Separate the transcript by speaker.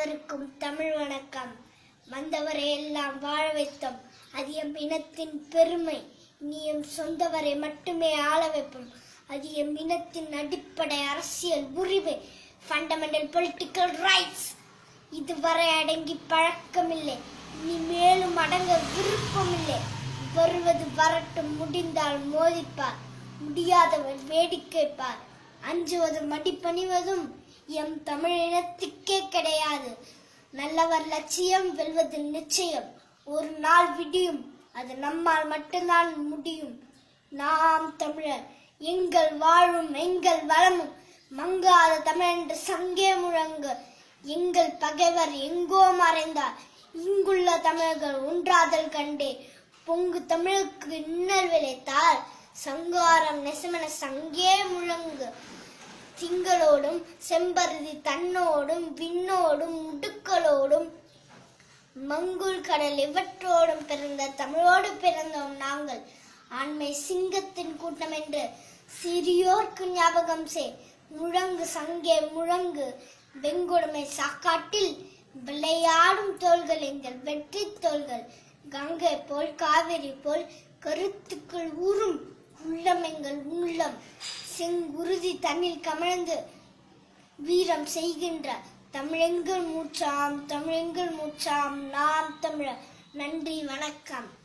Speaker 1: அனைவருக்கும் தமிழ் வணக்கம். வந்தவரை எல்லாம் வாழ வைத்தோம். அது எம் இனத்தின் பெருமை. நீ எம் சொந்தவரை மட்டுமே ஆள வைப்போம். அது எம் இனத்தின் அடிப்படை அரசியல் உரிமை ஃபண்டமெண்டல் பொலிட்டிக்கல் ரைட்ஸ் இதுவரை அடங்கி பழக்கமில்லை. நீ மேலும் அடங்க விருப்பமில்லை. வருவது வரட்டும் முடிந்தால் மோதிப்பார். முடியாதவர் வேடிக்கைப்பார் அஞ்சுவதும் மடிப்பணிவதும் எம் தமிழினத்துக்கே கிடையாது. நல்லவர் லட்சியம் வெல்வது நிச்சயம். ஒரு நாள் விடியும் அது நம்மால் மட்டும்தான் முடியும். நாம் தமிழர் எங்கள் வாழும் எங்கள் வளமும் மங்காத தமிழ் என்று சங்கே முழங்கு. எங்கள் பகைவர் எங்கோ மறைந்தார். இங்குள்ள தமிழர்கள் ஒன்றாதல் கண்டே பொங்கு தமிழுக்கு இன்னல் விளைத்தால் சங்காரம் நெசமென சங்கே முழங்கு. திங்களோடும் செம்பருதி தன்னோடும் விண்ணோடும் முடுக்களோடும் மங்குல் கடல் இவற்றோடும் பிறந்த தமிழோடு பிறந்தோம் நாங்கள். ஆண்மை சிங்கத்தின் கூட்டம் என்று சிறியோர்க்கு ஞாபகம் செய் முழங்கு சங்கே முழங்கு வெங்கொடுமை சாக்காட்டில் விளையாடும் தோள்கள் எங்கள் வெற்றி தோள்கள். கங்கை போல் காவிரி போல் கருத்துக்கள் ஊறும் உள்ளம் எங்கள் உள்ளம். செங்குருதி தன்னில் கமழ்ந்து வீரம் செய்கின்ற தமிழெங்கள் மூச்சாம் தமிழெங்கள் மூச்சாம் நாம் தமிழர். நன்றி வணக்கம்.